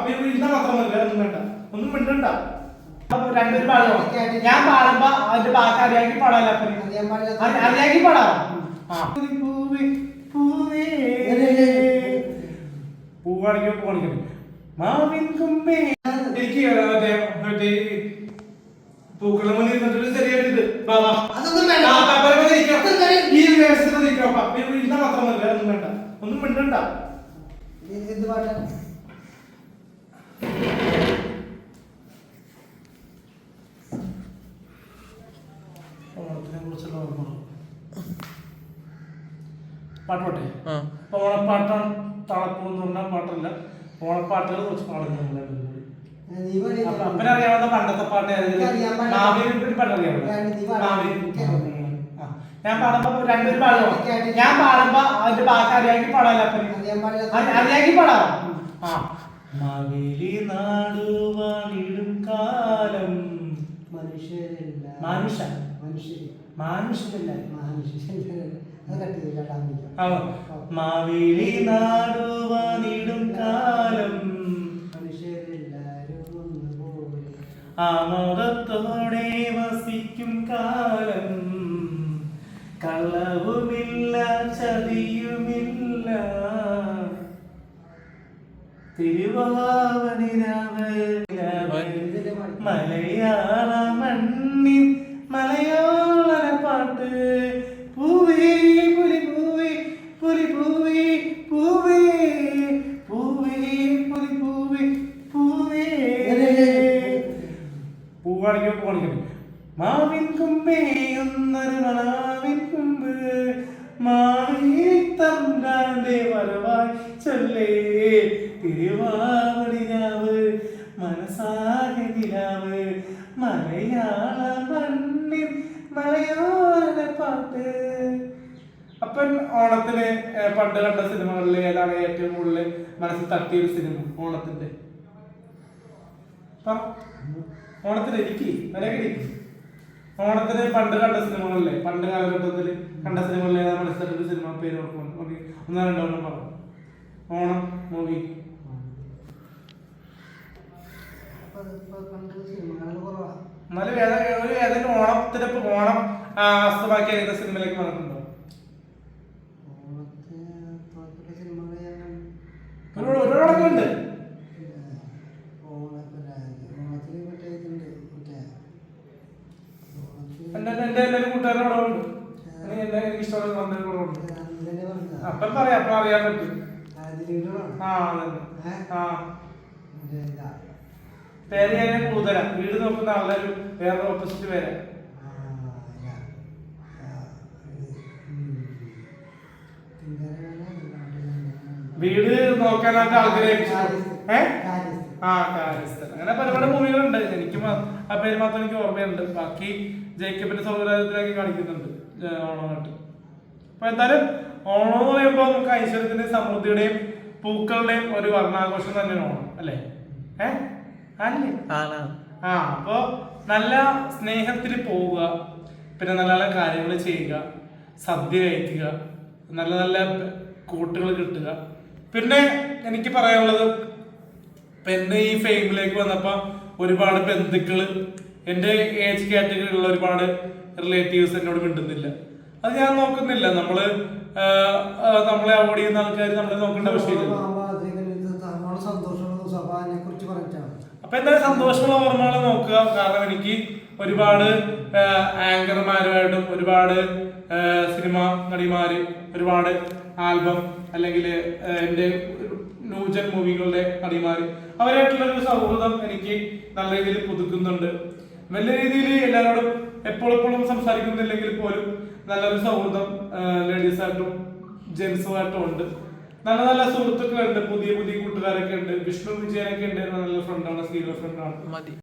Puppy ഇരുന്ന മാത്രം മതി വേറെ ഒന്നും വേണ്ട. ഒന്നും മിണ്ടണ്ട. രണ്ടുപേരും പാടോ ഞാൻ പാടുമ്പോ അതിന്റെ ബാക്കി അറിയാമെങ്കിൽ പാടാല്ല. അപ്പൊ. അറിയാമെങ്കിൽ പാടാം. ആ. പൂവേ പൂവേ. പൂവാണിക്കോ പൂവാണിക്കോ. മാവിൻ കുമ്പേ. എനിക്ക് മറ്റേ പൂക്കളുടെ മുന്നിൽ ഇരിക്കാം. അതൊന്നും വേണ്ട. ഈ വേഷത്തിൽ നിൽക്കാം പപ്പി ഇരുന്ന മാത്രം മതി വേറെ ഒന്നും വേണ്ട. ഒന്നും മിണ്ടണ്ട. എന്ത് പാട്ടാ? ഓണത്തിനെ കുറിച്ചുള്ള ഓർമ്മകൾ പാട്ട് പാട്ടെ ആ ഓണപ്പാട്ടാണ് തളപ്പം എന്ന് പറഞ്ഞാൽ പാട്ടല്ല ഓണപ്പാട്ടുകൾ കുറച്ച് പാടുന്നുണ്ട് അപ്പനറിയാവുന്ന പണ്ടത്തെ പാട്ട് ഏതെങ്കിലും എനിക്കറിയാൻ പാടില്ല. മാവേലിനെ പറ്റി പാട്ടറിയാമോ വേണ്ട, നീ പാട്. മാവേലി എനിക്കറിയാം. ഉം. ആ. ഞാൻ പാടുമ്പോ രണ്ടുപേരും പാടുമോ. ഞാൻ പാടുമ്പോ അതിന്റെ ബാക്കി അറിയാമെങ്കിൽ. അറി- അറിയാമെങ്കിൽ പാടാം ആ മാവേലി നാടുവാണിടും കാലം മനുഷ്യരല്ല. മനുഷ്യ. മനുഷ്യരല്ല. മാവേലി നാടുവാണിടും കാലം. ആമോദത്തോടെ വസിക്കും കാലം കള്ളവുമില്ല ചതിയുമില്ല. മലയാള മണ്ണിൻ മലയാള പാട്ട്. പൂവേ പുലി പൂവേ പുലി പൂവേ പൂവേ പൂവേ പുലി പൂവേ പൂവേ. പൂവാണിക്കോ പൂവാണിക്കോ മാവിൻ കുമ്പേയുന്നൊരു മണാവിൻ കുമ്പ്. മാവി തമ്പാന്റെ വരവായി ചൊല്ലേ. തിരുവാവണിരാവ് മനസ്സാകെ നിലാവ് മലയാള മണ്ണിൻ മലയാള പാട്ട്. അപ്പം ഓണത്തിന് പണ്ട് കണ്ട സിനിമകളിൽ ഏതാണ് ഏറ്റവും കൂടുതൽ മനസ്സിൽ തട്ടിയ ഒരു സിനിമ ഓണത്തിന്റെ. ഓണത്തിന് എനിക്ക് വരകിരി ഓണത്തിന് പണ്ട് കണ്ട സിനിമകളിലെ പണ്ട് കാലഘട്ടത്തിൽ കണ്ട സിനിമകളിൽ ഏതാണ് മനസ്സിലൊരു സിനിമ? പേര് ഓർക്കുന്നു ഓക്കെ ഒന്നോ രണ്ടോ എണ്ണം പറ. ഓണം മൂവി. എന്നാലും ഏതാ ഒരു ഏതെങ്കിലും ഓണത്തിന് ഓണം ആസ്തമാക്കി ഏതെങ്കിലും സിനിമയിലേക്ക് വന്നിട്ടുണ്ടോ ഒരുപാടൊക്കെ ഉണ്ട് പറഞ്ഞതാ. അപ്പം പറയാം അപ്പം അറിയാൻ പറ്റും പേര് ഞാൻ കൂടുതലാ വീട് നോക്കുന്ന ആളുടെ ഒരു വേറെ ഓപ്പോസിറ്റ് പേര് വീട് നോക്കാനായിട്ട് ആഗ്രഹിച്ചു. ഏ. ആ കാര്യസ്ഥൻ. അങ്ങനെ ഒരുപാട് മൂവികളുണ്ട് എനിക്ക് ആ പേര് മാത്രം എനിക്ക് ഓർമ്മയുണ്ട്. ബാക്കി ജേക്കബിന്റെ സൗകര്യത്തിലൊക്കെ കാണിക്കുന്നുണ്ട് ഓണമായിട്ട് അപ്പൊ എന്തായാലും ഓണം എന്ന് പറയുമ്പോൾ നമുക്ക് ഐശ്വര്യത്തിന്റെയും സമൃദ്ധിയുടെയും പൂക്കളുടെയും ഒരു വർണാഘോഷം തന്നെ ഓണം അല്ലേ? ഏ? അല്ലേ ആ അപ്പോ നല്ല സ്നേഹത്തിൽ പോവുക പിന്നെ നല്ല നല്ല കാര്യങ്ങൾ ചെയ്യുക സദ്യ കഴിക്കുക നല്ല നല്ല കൂട്ടുകൾ കിട്ടുക. പിന്നെ എനിക്ക് പറയാനുള്ളത് പിന്നെ ഈ ഫെയിമിലേക്ക് വന്നപ്പോ ഒരുപാട് ബന്ധുക്കൾ എന്റെ ഏജ് കാറ്റഗറിയിലുള്ള ഒരുപാട് റിലേറ്റീവ്സ് എന്നോട് മിണ്ടുന്നില്ല. അത് ഞാൻ നോക്കുന്നില്ല. നമ്മൾ നമ്മളെ അവോയ്ഡ് ചെയ്യുന്ന ആൾക്കാർ നമ്മളെ നോക്കേണ്ട ആവശ്യമില്ല. അപ്പൊ എന്തായാലും സന്തോഷമുള്ള ഓർമ്മകൾ നോക്കുക. കാരണം എനിക്ക് ഒരുപാട് ആങ്കർമാരുമായിട്ടും ഒരുപാട് സിനിമ നടിമാർ ഒരുപാട് ആൽബം അല്ലെങ്കിൽ എന്റെ ന്യൂജൻ മൂവികളുടെ നടിമാർ അവരായിട്ടുള്ള ഒരു സൗഹൃദം എനിക്ക് നല്ല രീതിയിൽ പുതുക്കുന്നുണ്ട്. വലിയ രീതിയിൽ എല്ലാവരോടും എപ്പോഴെപ്പോഴും സംസാരിക്കുന്നില്ലെങ്കിൽ പോലും നല്ലൊരു സൗഹൃദം ലേഡീസായിട്ടും ജെൻസുമായിട്ടും ഉണ്ട്. നല്ല നല്ല സുഹൃത്തുക്കളുണ്ട്. പുതിയ പുതിയ കൂട്ടുകാരൊക്കെ ഉണ്ട്. വിഷ്ണു വിജയനൊക്കെ ഉണ്ട്. നല്ല ഫ്രണ്ടാണ് സീരിയൽ ഫ്രണ്ടാണ് മതി.